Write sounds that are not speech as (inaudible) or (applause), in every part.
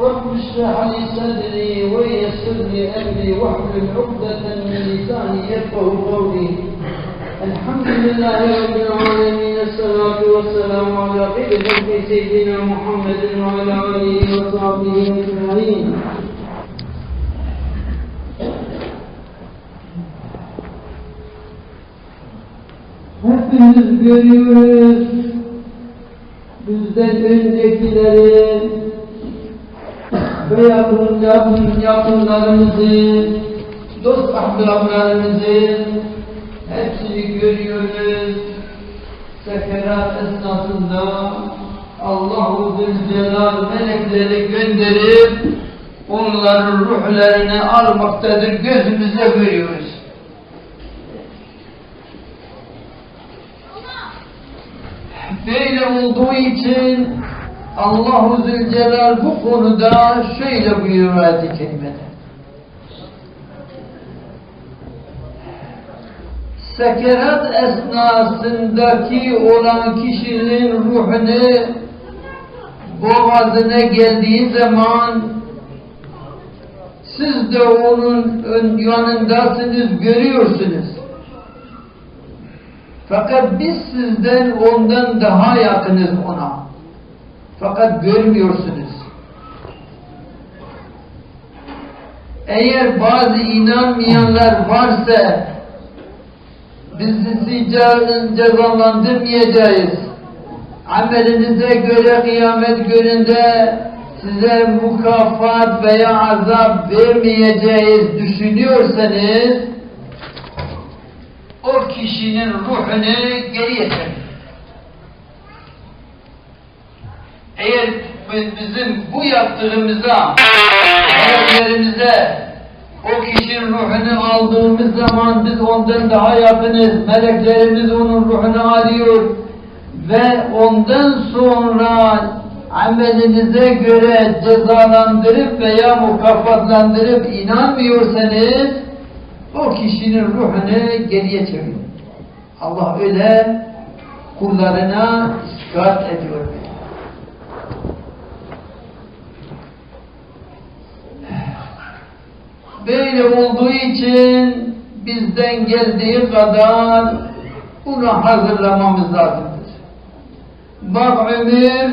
رب اشرح لي صدري ويسر لي أمري واحلل عقدة من لساني يفقه قولي. الحمد لله رب العالمين الصلاة والسلام على خير خلق سيدنا محمد وعلى آله وصحبه أجمعين. Hepimiz görüyoruz bizden öncekileri ve yakın, yakın yakınlarımızı, dost ahbaplarımızı hepsini görüyoruz. Seferat esnasında Allah-u Zülcelal melekleri gönderip onların ruhlarını almaktadır. Gözümüzle görüyoruz. Böyle olduğu için Allah-u Zülcelal bu konuda şöyle buyuruyor ayet-i kerimede. Sekerat esnasındaki olan kişinin ruhunu boğazına geldiği zaman siz de onun yanındasınız, görüyorsunuz. Fakat biz sizden ondan daha yakınız ona. Fakat görmüyorsunuz. Eğer bazı inanmayanlar varsa biz sizi cezalandırmayacağız. Amelinize göre kıyamet gününde size mukafat veya azap vermeyeceğiz düşünüyorsanız o kişinin ruhunu geriye çekin. Eğer bizim bu yaptığımıza, hayallerimize o kişinin ruhunu aldığımız zaman biz ondan daha yakınız. Meleklerimiz onun ruhunu alıyor ve ondan sonra amelinize göre cezalandırıp veya mukafatlandırıp inanmıyorsanız o kişinin ruhunu geriye çevirin. Allah öyle kullarına iskat ediyor. Böyle olduğu için bizden geldiği kadar bunu hazırlamamız lazımdır. Bak ömür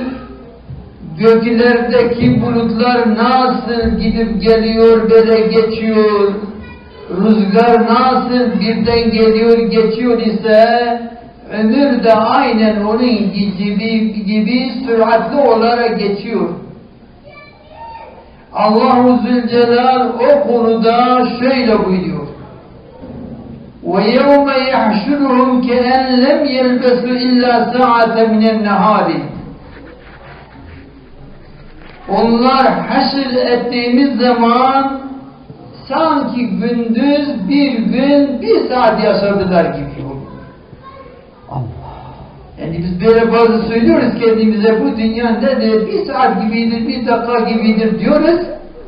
göklerdeki bulutlar nasıl gidip geliyor böyle geçiyor rüzgar nasıl birden geliyor geçiyor ise ömür de aynen onun gibi, gibi süratli olarak geçiyor. Allahu Zülcelal o konuda şöyle buyuruyor. وَيَوْمَ يَحْشُرُهُمْ كَأَنْ لَمْ يَلْبَسُوا إِلَّا سَاعَةً مِنَ النَّهَارِ Onlar haşr ettiğimiz zaman sanki gündüz bir gün bir saat yaşadılar gibi oluyor. Allah. Yani biz böyle bazı söylüyoruz kendimize bu dünya nedir? Bir saat gibidir, bir dakika gibidir diyoruz.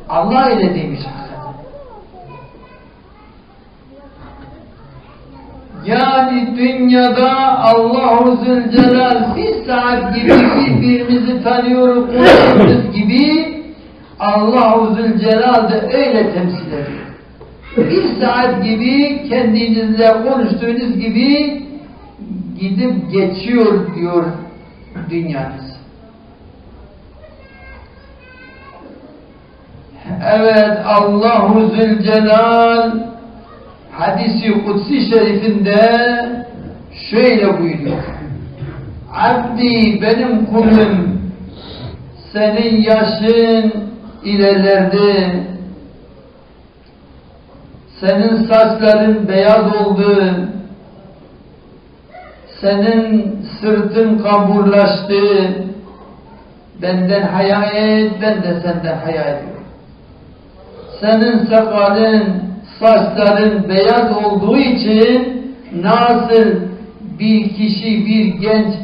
Allah öyle demiş. Yani dünyada Allahu Zülcelal bir saat gibi birbirimizi tanıyoruz, konuşuyoruz gibi Allah-u Zülcelal de öyle temsil ediyor. Bir saat gibi kendinizle konuştuğunuz gibi gidip geçiyor diyor dünyanız. Evet Allahu Zülcelal hadisi kutsi şerifinde şöyle buyuruyor. Abdi benim kulum senin yaşın ilerlerdi. Senin saçların beyaz oldu. Senin sırtın kamburlaştı. Benden haya et, ben de senden haya ediyorum. Senin sakalın, saçların beyaz olduğu için nasıl bir kişi, bir genç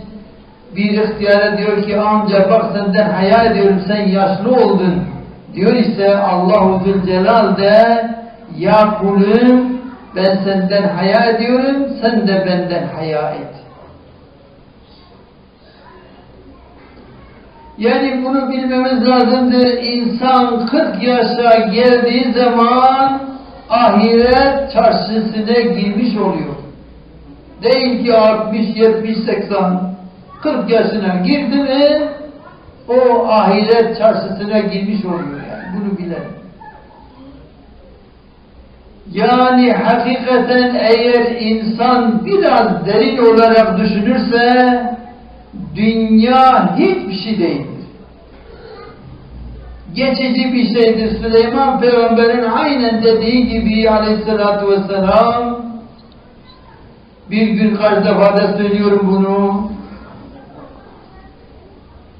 bir ihtiyara diyor ki amca bak senden haya ediyorum sen yaşlı oldun diyor ise Allahu Zülcelal de ya kulum ben senden haya ediyorum sen de benden haya et. Yani bunu bilmemiz lazımdır. İnsan 40 yaşa geldiği zaman ahiret çarşısına girmiş oluyor. Değil ki 60, 70, 80, 40 yaşına girdi mi o ahiret çarşısına girmiş oluyor yani. Bunu bilelim. Yani hakikaten eğer insan biraz derin olarak düşünürse dünya hiçbir şey değildir. Geçici bir şeydir. Süleyman Peygamber'in aynen dediği gibi aleyhissalatü vesselam bir gün kaç defa da söylüyorum bunu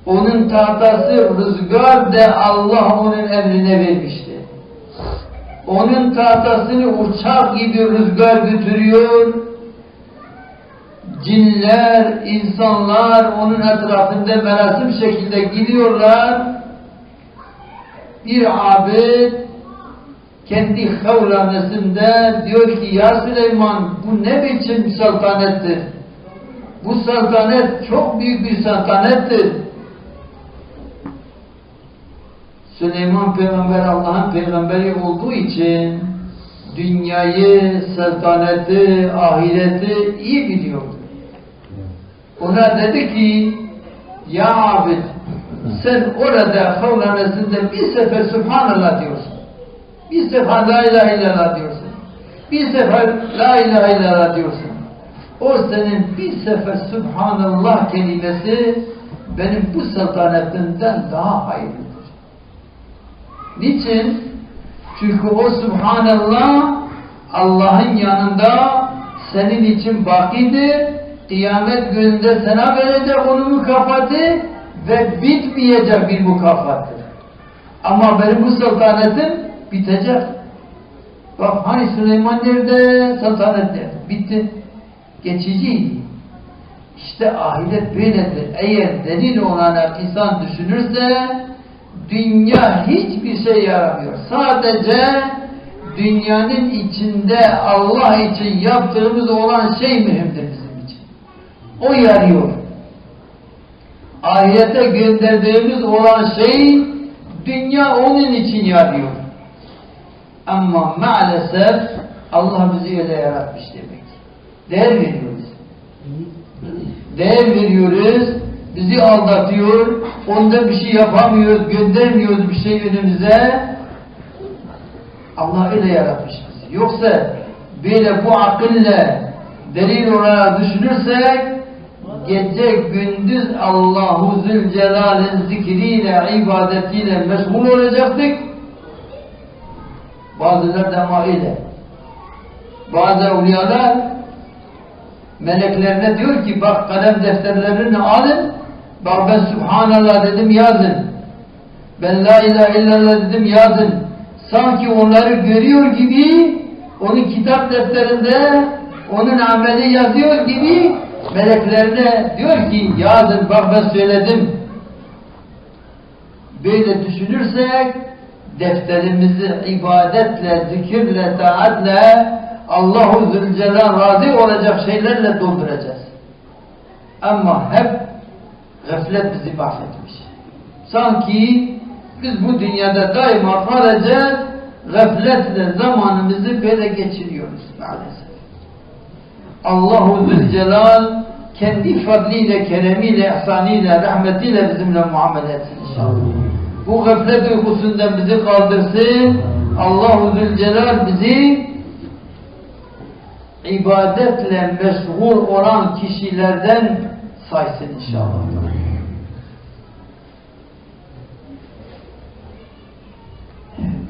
onun tahtası rüzgar de Allah onun emrine vermişti. Onun tahtasını uçak gibi rüzgar götürüyor. Cinler, insanlar onun etrafında merasim şekilde gidiyorlar. Bir abid kendi havlanesinde diyor ki ya Süleyman bu ne biçim saltanettir? Bu saltanet çok büyük bir saltanettir. Süleyman peygamber Allah'ın peygamberi olduğu için dünyayı, saltaneti, ahireti iyi biliyordu. Ona dedi ki ya abid sen orada havlanesinde bir sefer Subhanallah diyorsun. Bir sefer La ilahe illallah diyorsun. Bir sefer La ilahe illallah diyorsun. O senin bir sefer Subhanallah kelimesi benim bu saltanetinden daha hayırlıdır. Niçin? Çünkü o Subhanallah Allah'ın yanında senin için bakidir. Kıyamet gününde sana verecek onun mükafatı ve bitmeyecek bir mükafattır. Ama benim bu saltanetim bitecek. Bak hani Süleyman nerede? Saltanet nerede? Bitti. Geçiciydi. İşte ahiret böyledir. Eğer delil olarak insan düşünürse dünya hiçbir şey yaramıyor. Sadece dünyanın içinde Allah için yaptığımız olan şey mühimdir bizim için. O yarıyor. Ahirete gönderdiğimiz olan şey dünya onun için yarıyor. Ama maalesef Allah bizi öyle yaratmış demek. Değer veriyoruz. Değer veriyoruz. Bizi aldatıyor. Onda bir şey yapamıyoruz. Göndermiyoruz bir şey önümüze. Allah öyle yaratmış bizi. Yoksa böyle bu akılle delil olarak düşünürsek gece gündüz Allahu Zülcelal'in zikriyle, ibadetiyle meşgul olacaktık. Bazıları da ama öyle. Bazı evliyalar meleklerine diyor ki bak kalem defterlerini alın bak ben Subhanallah dedim yazın. Ben La ilahe illallah dedim yazın. Sanki onları görüyor gibi onun kitap defterinde onun ameli yazıyor gibi meleklerine diyor ki yazın bak ben söyledim. Böyle düşünürsek defterimizi ibadetle, zikirle, taatle Allahu Zülcelal razı olacak şeylerle dolduracağız. Ama hep gaflet bizi mahvetmiş. Sanki biz bu dünyada daima kalacağız, gafletle zamanımızı böyle geçiriyoruz maalesef. Allahu Zülcelal kendi fadliyle, keremiyle, ihsaniyle, rahmetiyle bizimle muamele etsin inşallah. Bu gaflet uykusundan bizi kaldırsın. Allahu Zülcelal bizi ibadetle meşgul olan kişilerden saysın inşallah.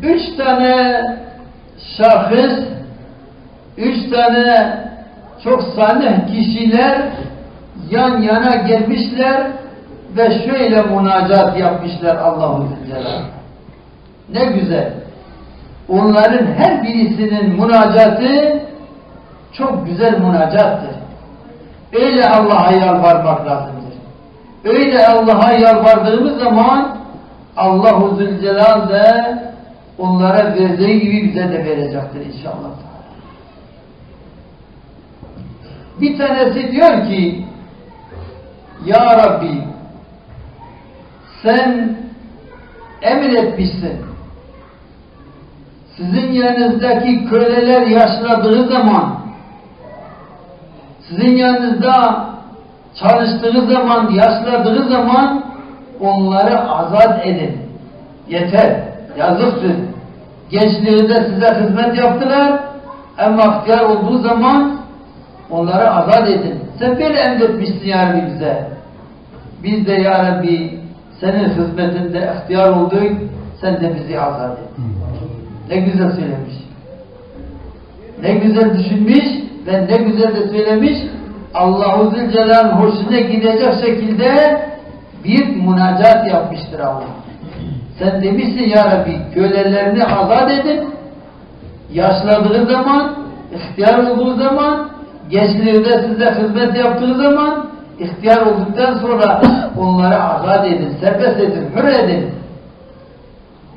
Üç tane şahıs, üç tane çok salih kişiler yan yana gelmişler ve şöyle münacat yapmışlar Allahu Zülcelal. Ne güzel. Onların her birisinin münacatı çok güzel münacattır. Öyle Allah'a yalvarmak lazımdır. Öyle Allah'a yalvardığımız zaman Allahu Zülcelal de onlara verdiği gibi bize de verecektir inşallah. Bir tanesi diyor ki Ya Rabbi sen emretmişsin. Sizin yanınızdaki köleler yaşladığı zaman, sizin yanınızda çalıştığı zaman, yaşladığı zaman onları azat edin. Yeter, yazıktır. Gençliğinde size hizmet yaptılar ama ihtiyar olduğu zaman onları azat edin. Sen böyle emretmişsin ya Rabbi bize. Biz de ya Rabbi senin hizmetinde ihtiyar olduk, sen de bizi azat et. Ne güzel söylemiş. Ne güzel düşünmüş ve ne güzel de söylemiş. Allahu Zülcelal'ın hoşuna gidecek şekilde bir münacat yapmıştır Allah. Sen demişsin ya Rabbi kölelerini azat edin. Yaşladığı zaman, ihtiyar olduğu zaman, gençliğinde size hizmet yaptığı zaman, ihtiyar olduktan sonra onları azat edin, serbest edin, hür edin.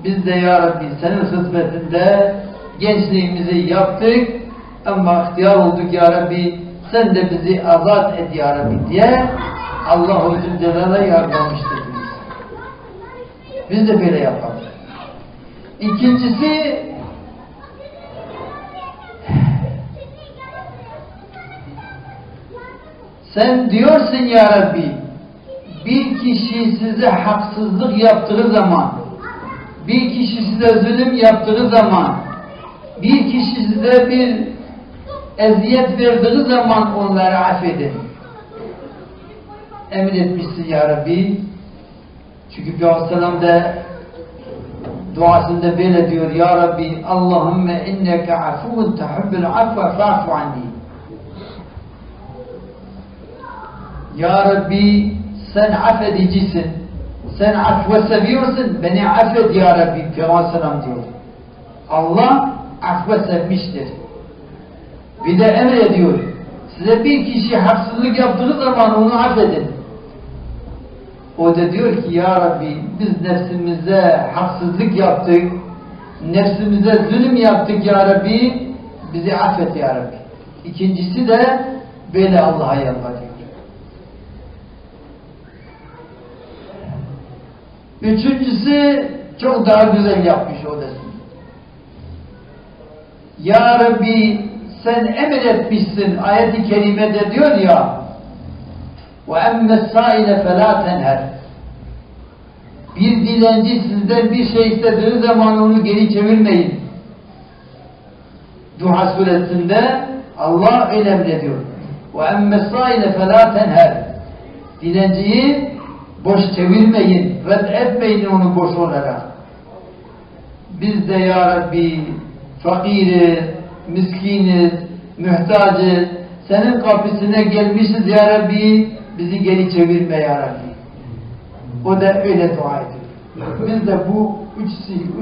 Biz de ya Rabbi senin hizmetinde gençliğimizi yaptık ama ihtiyar olduk ya Rabbi sen de bizi azat et ya Rabbi diye Allah-u Zülcelal'a yargılamıştır. Biz de böyle yapalım. İkincisi sen diyorsun ya Rabbi bir kişi size haksızlık yaptığı zaman bir kişi size zulüm yaptığı zaman bir kişi size bir eziyet verdiği zaman onları affedin. Emin etmişsin ya Rabbi. Çünkü Peygamber da duasında böyle diyor Ya Rabbi Allahümme inneke afuvun tehubbul afva fa'fu anni. Ya Rabbi sen affedicisin. Sen affı seviyorsun. Beni affet ya Rabbi. Peygamber diyor. Allah affı sevmiştir. Bir de emrediyor. Size bir kişi haksızlık yaptığı zaman onu affedin. O da diyor ki ya Rabbi biz nefsimize haksızlık yaptık. Nefsimize zulüm yaptık ya Rabbi. Bizi affet ya Rabbi. İkincisi de böyle Allah'a yalvarıyor. Üçüncüsü çok daha güzel yapmış o da. Ya Rabbi sen emretmişsin ayet-i kerimede diyor ya وَاَمَّ السَّائِلَ فَلَا تَنْهَرْ Bir dilenci sizden bir şey istediği zaman onu geri çevirmeyin. Duha suresinde Allah öyle emrediyor. وَاَمَّ السَّائِلَ فَلَا تَنْهَرْ Dilenciyi boş çevirmeyin, red etmeyin onu boş olarak. Biz de ya Rabbi fakiriz, miskiniz, mühtacız, senin kapısına gelmişiz ya Rabbi, bizi geri çevirme ya Rabbi. O da öyle dua ediyor. Biz de bu üç,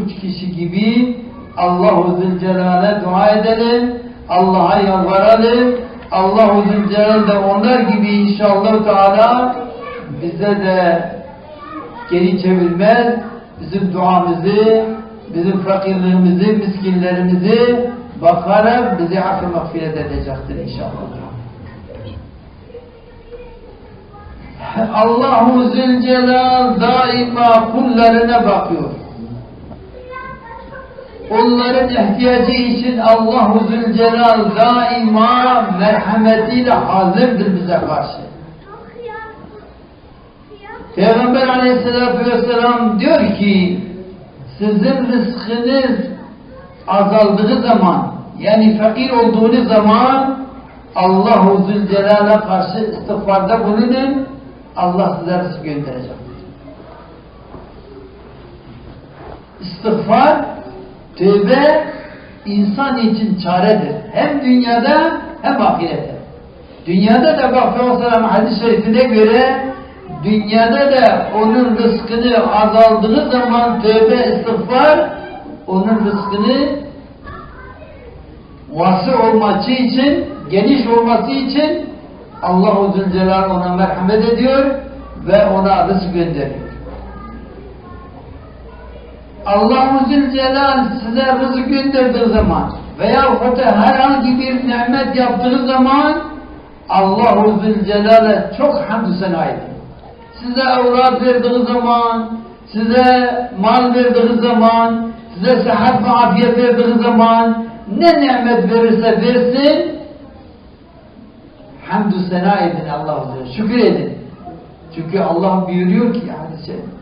üç kişi gibi Allah-u Zülcelal'e dua edelim, Allah'a yalvaralım, Allah-u Zülcelal de onlar gibi inşallah Teala bize de geri çevirmez, bizim duamızı, bizim fakirliğimizi, miskinlerimizi bakarak bizi affı mağfiret edecektir inşallah. Allahu Zülcelal daima kullarına bakıyor. Onların ihtiyacı için Allahu Zülcelal daima merhametiyle hazırdır bize karşı. Peygamber aleyhissalatü vesselam diyor ki sizin rızkınız azaldığı zaman yani fakir olduğunuz zaman Allah-u Zülcelal'e karşı istiğfarda bulunun Allah size rızk gönderecektir. İstiğfar tövbe insan için çaredir. Hem dünyada hem ahirette. Dünyada da bak Peygamber hadis-i şerifine göre dünyada da onun rızkını azaldığı zaman tövbe istiğfar onun rızkını vası olması için geniş olması için Allah-u Zülcelal ona merhamet ediyor ve ona rızk gönderiyor. Allah-u Zülcelal size rızık gönderdiği zaman veya herhangi bir nimet yaptığı zaman Allah-u Zülcelal'e çok hamdü sena edin. size evlat verdiği zaman, size mal verdiği zaman, size sıhhat ve afiyet verdiği zaman ne nimet verirse versin hamdü sena edin Allah Azze şükür edin. Çünkü Allah buyuruyor ki hadis-i şerif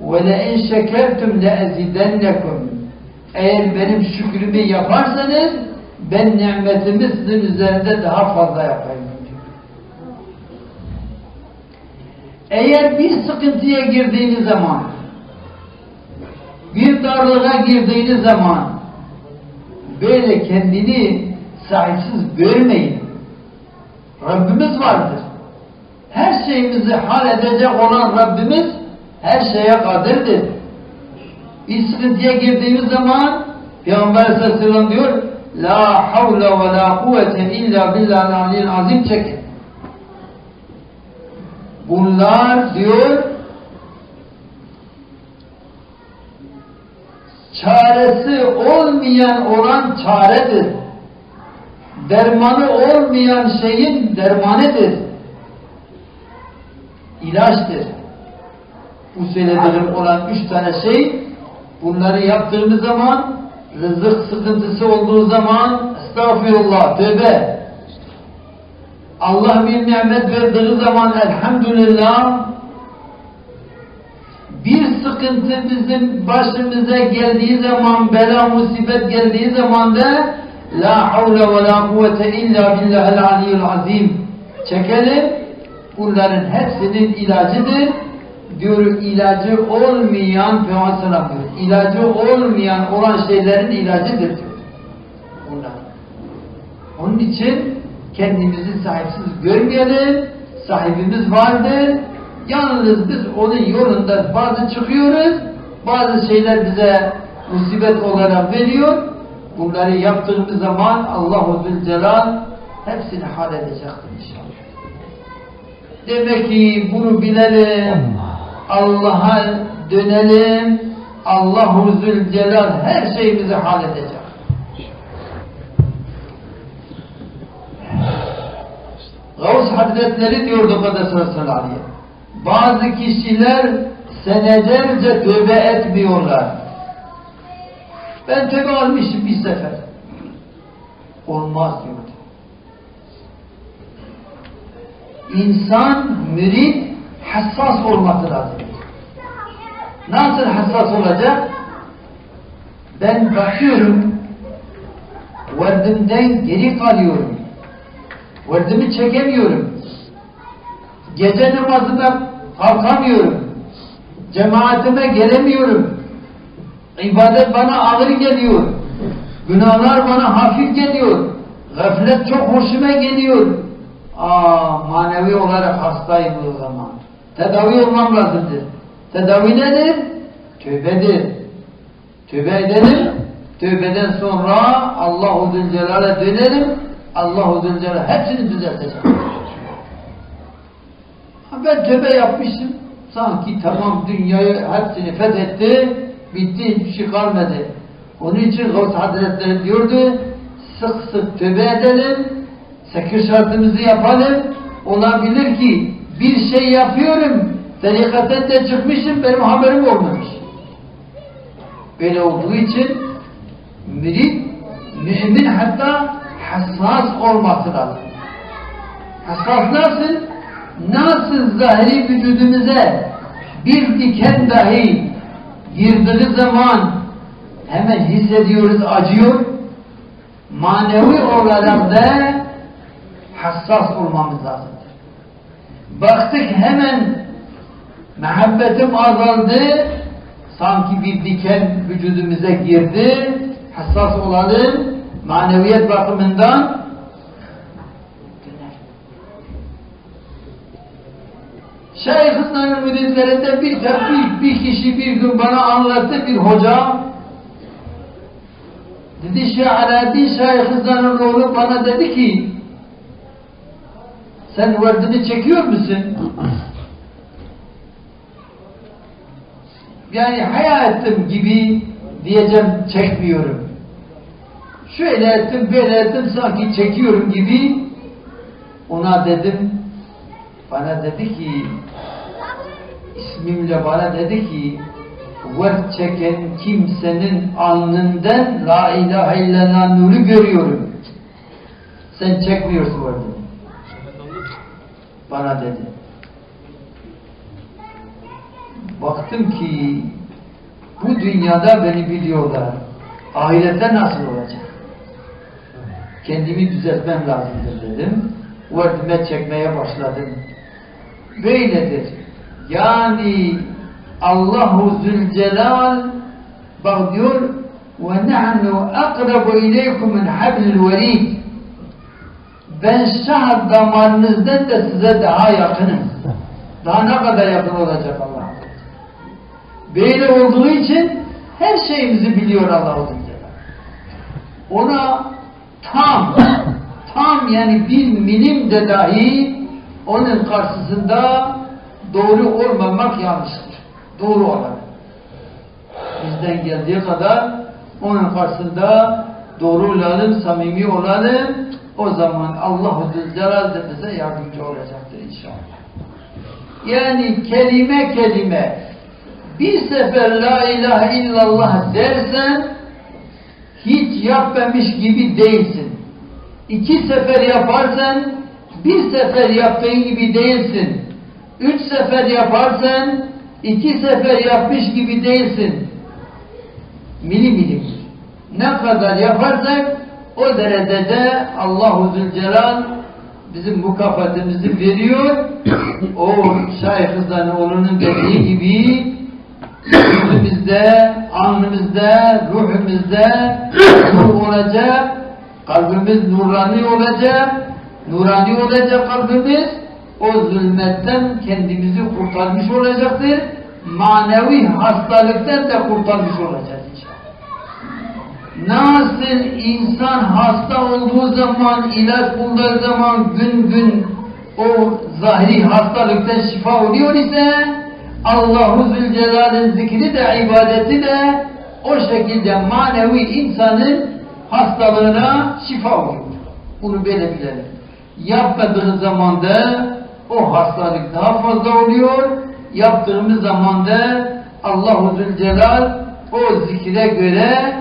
وَلَاِنْ شَكَرْتُمْ لَاَزِدَنَّكُمْ Eğer benim şükrümü yaparsanız ben nimetimi sizin üzerinde daha fazla yapayım diyor. Eğer bir sıkıntıya girdiğiniz zaman bir darlığa girdiğiniz zaman böyle kendini sahipsiz görmeyin. Rabbimiz vardır. Her şeyimizi hal edecek olan Rabbimiz her şeye kadirdir. Bir sıkıntıya girdiğimiz zaman Peygamber sallallahu aleyhi ve sellem diyor La havle ve la kuvvete illa billahil azim çekin. Bunlar diyor çaresi olmayan olan çaredir. Dermanı olmayan şeyin dermanıdır. İlaçtır. Bu söylediğim olan üç tane şey bunları yaptığımız zaman rızık sıkıntısı olduğu zaman estağfirullah, tövbe Allah bir nimet verdiği zaman elhamdülillah bir sıkıntı bizim başımıza geldiği zaman, bela musibet geldiği zaman da La havle ve la kuvvete illa billahil aliyyil azim çekelim. Bunların hepsinin ilacıdır. Diyor ilacı olmayan Peygamber. İlacı olmayan olan şeylerin ilacıdır diyor. Bunlar. Onun için kendimizi sahipsiz görmeyelim. Sahibimiz vardır. Yalnız biz onun yolunda bazı çıkıyoruz. Bazı şeyler bize musibet olarak veriyor. Bunları yaptığımız zaman Allahu Zülcelal hepsini halledecektir inşallah. Demek ki bunu bilelim. Allah'a dönelim. Allahu Zülcelal her şeyimizi halledecek. Gavs Hazretleri diyordu Kaddesallahu aleyhi Bazı kişiler senelerce tövbe etmiyorlar. Ben tövbe almışım bir sefer. Olmaz diyordu. İnsan mürid hassas olması lazım. Nasıl hassas olacak? Ben bakıyorum vardımdan geri kalıyorum. Vardımı çekemiyorum. Gece namazına kalkamıyorum. Cemaatime gelemiyorum. İbadet bana ağır geliyor. Günahlar bana hafif geliyor. Gaflet çok hoşuma geliyor. Aa, manevi olarak hastayım o zaman. Tedavi olmam lazımdır. Tedavi nedir? Tövbedir. Tövbe edelim. Tövbeden sonra Allah-u Zülcelal'e dönelim. Allah-u Zülcelal hepsini düzeltecek. Ben tövbe yapmışım. Sanki tamam dünyayı hepsini fethetti. Bitti hiçbir şey kalmadı. Onun için Gavs Hazretleri diyordu sık sık tövbe edelim. Sekir şartımızı yapalım. Olabilir ki bir şey yapıyorum. Tarikaten de çıkmışım benim haberim olmamış. Böyle olduğu için mürid, mümin hatta hassas olması lazım. Hassas nasıl? Nasıl zahiri vücudumuza bir diken dahi girdiği zaman hemen hissediyoruz acıyor. Manevi olarak da hassas olmamız lazımdır. Baktık hemen muhabbetim azaldı, sanki bir diken vücudumuza girdi, hassas olalım, maneviyet bakımından Şeyh Hısna'nın müridlerinde bir, bir, bir kişi bir gün bana anlattı bir hoca. Dedi Şeyh Alaaddin Şeyh Hısna'nın oğlu bana dedi ki sen vardını çekiyor musun? (laughs) Yani hayatım gibi diyeceğim çekmiyorum. Şöyle ettim böyle ettim sanki çekiyorum gibi ona dedim bana dedi ki ismimle bana dedi ki Vert çeken kimsenin alnından La ilahe illallah nuru görüyorum. Sen çekmiyorsun orada. Bana dedi. Baktım ki bu dünyada beni biliyorlar. Ahirette nasıl olacak? Kendimi düzeltmem lazımdır dedim. Vardime çekmeye başladım. Böyledir. Yani Allahu Zülcelal bak diyor nahnu akrabu ileykum min hablil verid ben şah damarınızdan da size daha yakınım. Daha ne kadar yakın olacak Allah? Böyle olduğu için her şeyimizi biliyor Allah Ona tam, tam yani bir milim de dahi onun karşısında doğru olmamak yanlıştır. Doğru olan. Bizden geldiği kadar onun karşısında doğru olalım, samimi olalım. O zaman Allah-u Zülcelal de bize yardımcı olacaktır inşallah. Yani kelime kelime bir sefer la ilahe illallah dersen hiç yapmamış gibi değilsin. İki sefer yaparsan bir sefer yaptığın gibi değilsin. Üç sefer yaparsan iki sefer yapmış gibi değilsin. Milim milim. Ne kadar yaparsak o derecede Allahu Zülcelal bizim mukafatımızı veriyor. o Şaih Hızanoğlu'nun dediği gibi yüzümüzde, alnımızda, ruhumuzda nur olacak, kalbimiz nurani olacak, nurani olacak kalbimiz, o zulmetten kendimizi kurtarmış olacaktır, manevi hastalıktan da kurtarmış olacağız inşallah. Nasıl insan hasta olduğu zaman, ilaç bulduğu zaman gün gün o zahiri hastalıktan şifa oluyor ise Allahu Zülcelal'in zikri de ibadeti de o şekilde manevi insanın hastalığına şifa oluyor. Bunu böyle bilelim. Yapmadığı zaman da o hastalık daha fazla oluyor. Yaptığımız zaman da Allahu Zülcelal o zikre göre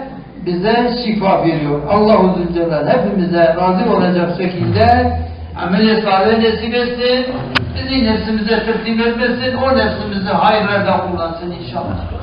bize şifa veriyor. Allahu Zülcelal hepimize razı olacak şekilde amel-i salih nasip etsin. Bizi nefsimize teslim etmesin. O nefsimizi hayırlarda kullansın inşallah.